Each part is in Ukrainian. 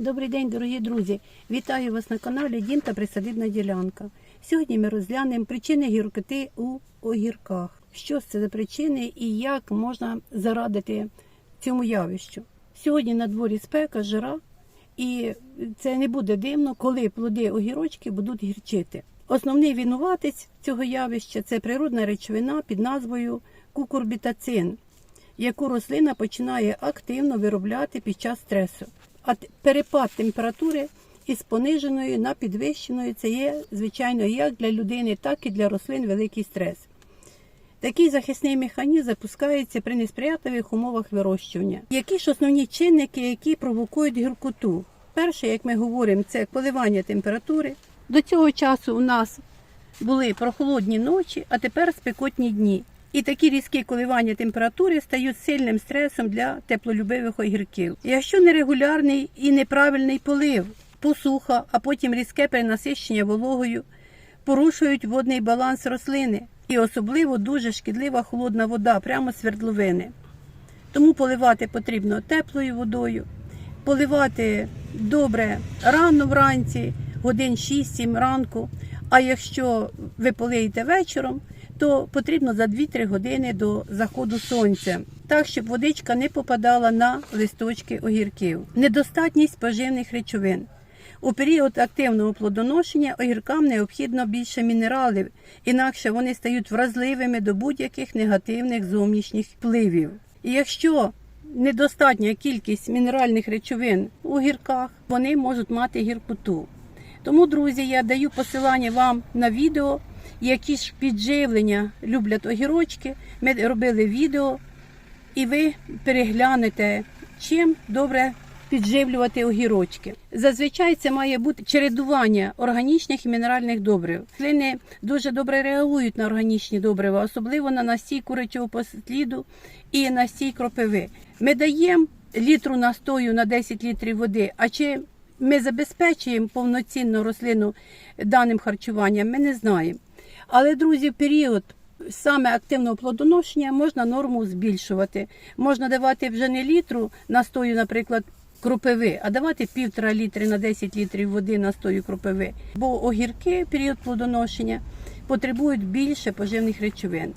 Добрий день, дорогі друзі! Вітаю вас на каналі Дім та Присадибна ділянка. Сьогодні ми розглянемо причини гіркоти у огірках. Що це за причини і як можна зарадити цьому явищу. Сьогодні на дворі спека, жара, і це не буде дивно, коли плоди огірочки будуть гірчити. Основний винуватець цього явища це природна речовина під назвою кукурбітацин, яку рослина починає активно виробляти під час стресу. Перепад температури із пониженою на підвищеною це є, звичайно, як для людини, так і для рослин великий стрес. Такий захисний механізм запускається при несприятливих умовах вирощування. Які ж основні чинники, які провокують гіркоту? Перше, як ми говоримо, це коливання температури. До цього часу у нас були прохолодні ночі, а тепер спекотні дні. І такі різкі коливання температури стають сильним стресом для теплолюбивих огірків. Якщо нерегулярний і неправильний полив, посуха, а потім різке перенасищення вологою, порушують водний баланс рослини. І особливо дуже шкідлива холодна вода прямо з свердловини. Тому поливати потрібно теплою водою, поливати добре рано вранці, годин 6-7 ранку. А якщо ви полиєте вечором, то потрібно за 2-3 години до заходу сонця, так щоб водичка не попадала на листочки огірків. Недостатність поживних речовин. У період активного плодоношення огіркам необхідно більше мінералів, інакше вони стають вразливими до будь-яких негативних зовнішніх впливів. І якщо недостатня кількість мінеральних речовин у гірках, вони можуть мати гіркоту. Тому, друзі, я даю посилання вам на відео, які ж підживлення люблять огірочки. Ми робили відео, і ви переглянете, чим добре підживлювати огірочки. Зазвичай це має бути чередування органічних і мінеральних добрив. Клини дуже добре реагують на органічні добрива, особливо на настій курячого посліду і настій кропиви. Ми даємо літру настою на 10 літрів води. А чи ми забезпечуємо повноцінну рослину даним харчуванням, ми не знаємо. Але, друзі, в період саме активного плодоношення можна норму збільшувати. Можна давати вже не літру настою, наприклад, кропиви, а давати півтора літри на 10 літрів води настою кропиви. Бо огірки в період плодоношення потребують більше поживних речовин.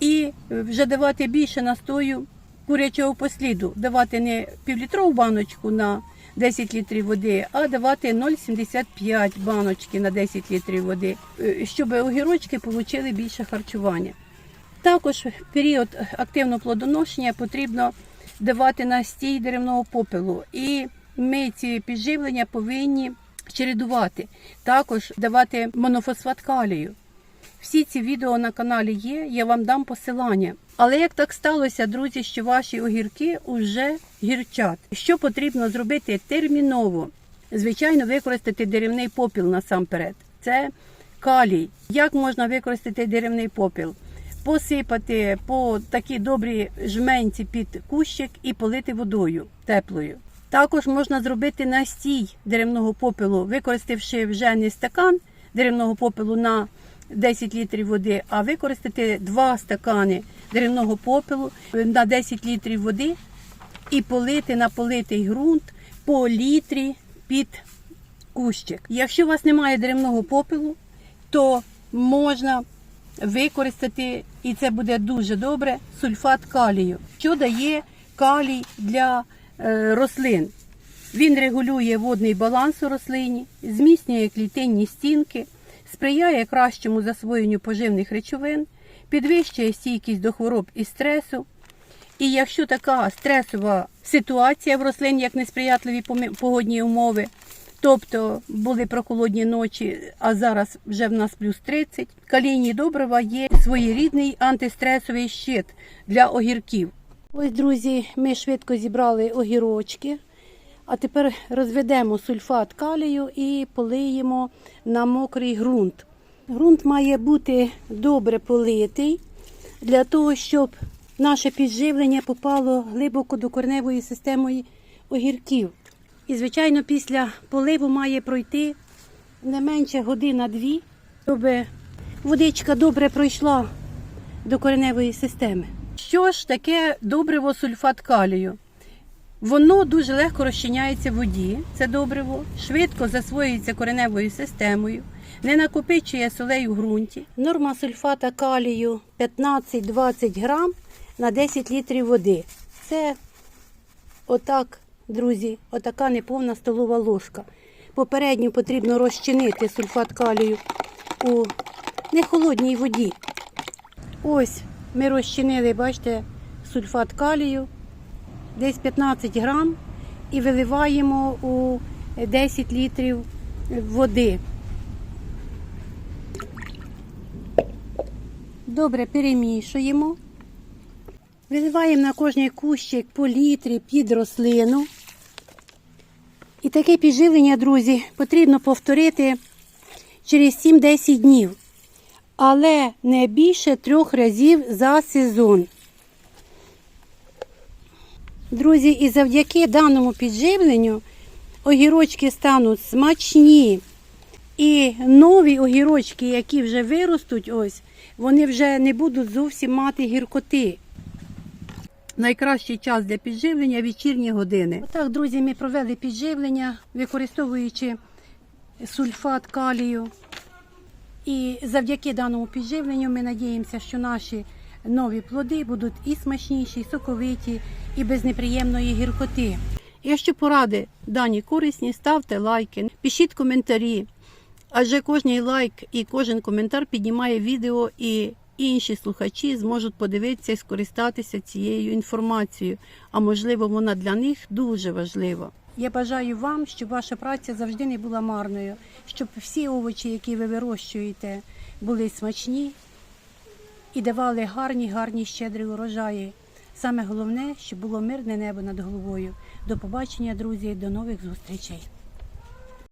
І вже давати більше настою курячого посліду, давати не півлітрову баночку на 10 літрів води, а давати 0,75 баночки на 10 літрів води, е, щоб огірочки отримали більше харчування. Також в період активного плодоношення потрібно давати настій деревного попелу. І ми ці підживлення повинні чередувати. Також давати монофосфат калію. Всі ці відео на каналі є, я вам дам посилання. Але як так сталося, друзі, що ваші огірки вже гірчать? Що потрібно зробити терміново? Звичайно, використати деревний попіл насамперед. Це калій. Як можна використати деревний попіл? Посипати по такій добрій жменці під кущик і полити водою теплою. Також можна зробити настій деревного попелу, використавши вже не стакан деревного попелу на 10 літрів води, а використати 2 стакани деревного попелу на 10 літрів води і полити на политий ґрунт по літрі під кущик. Якщо у вас немає деревного попелу, то можна використати, і це буде дуже добре, сульфат калію, що дає калій для е, рослин. Він регулює водний баланс у рослині, зміцнює клітинні стінки, сприяє кращому засвоєнню поживних речовин, підвищує стійкість до хвороб і стресу. І якщо така стресова ситуація в рослин, як несприятливі погодні умови, тобто були прохолодні ночі, а зараз вже в нас плюс 30, калійні добрива є своєрідний антистресовий щит для огірків. Ось, друзі, ми швидко зібрали огірочки. А тепер розведемо сульфат калію і полиємо на мокрий ґрунт. Ґрунт має бути добре политий для того, щоб наше підживлення попало глибоко до корневої системи огірків. І, звичайно, після поливу має пройти не менше година-дві, щоб водичка добре пройшла до кореневої системи. Що ж таке добриво сульфат калію? Воно дуже легко розчиняється в воді, це добриво, швидко засвоюється кореневою системою, не накопичує солей у ґрунті. Норма сульфата калію 15-20 грам на 10 літрів води. Це отак, друзі, отака неповна столова ложка. Попередньо потрібно розчинити сульфат калію у нехолодній воді. Ось ми розчинили, бачите, сульфат калію десь 15 грам і виливаємо у 10 літрів води. Добре перемішуємо. Виливаємо на кожний кущик по літрі під рослину. І таке підживлення, друзі, потрібно повторити через 7-10 днів, але не більше трьох разів за сезон. Друзі, і завдяки даному підживленню огірочки стануть смачні. І нові огірочки, які вже виростуть, ось, вони вже не будуть зовсім мати гіркоти. Найкращий час для підживлення вечірні години. Отак, друзі, ми провели підживлення, використовуючи сульфат калію. І завдяки даному підживленню ми надіємося, що наші нові плоди будуть і смачніші, і соковиті, і без неприємної гіркоти. Якщо поради дані корисні, ставте лайки, пишіть коментарі. Адже кожний лайк і кожен коментар піднімає відео, і інші слухачі зможуть подивитися і скористатися цією інформацією. А можливо, вона для них дуже важлива. Я бажаю вам, щоб ваша праця завжди не була марною, щоб всі овочі, які ви вирощуєте, були смачні і давали гарні, гарні щедрі урожаї. Саме головне, щоб було мирне небо над головою. До побачення, друзі, до нових зустрічей.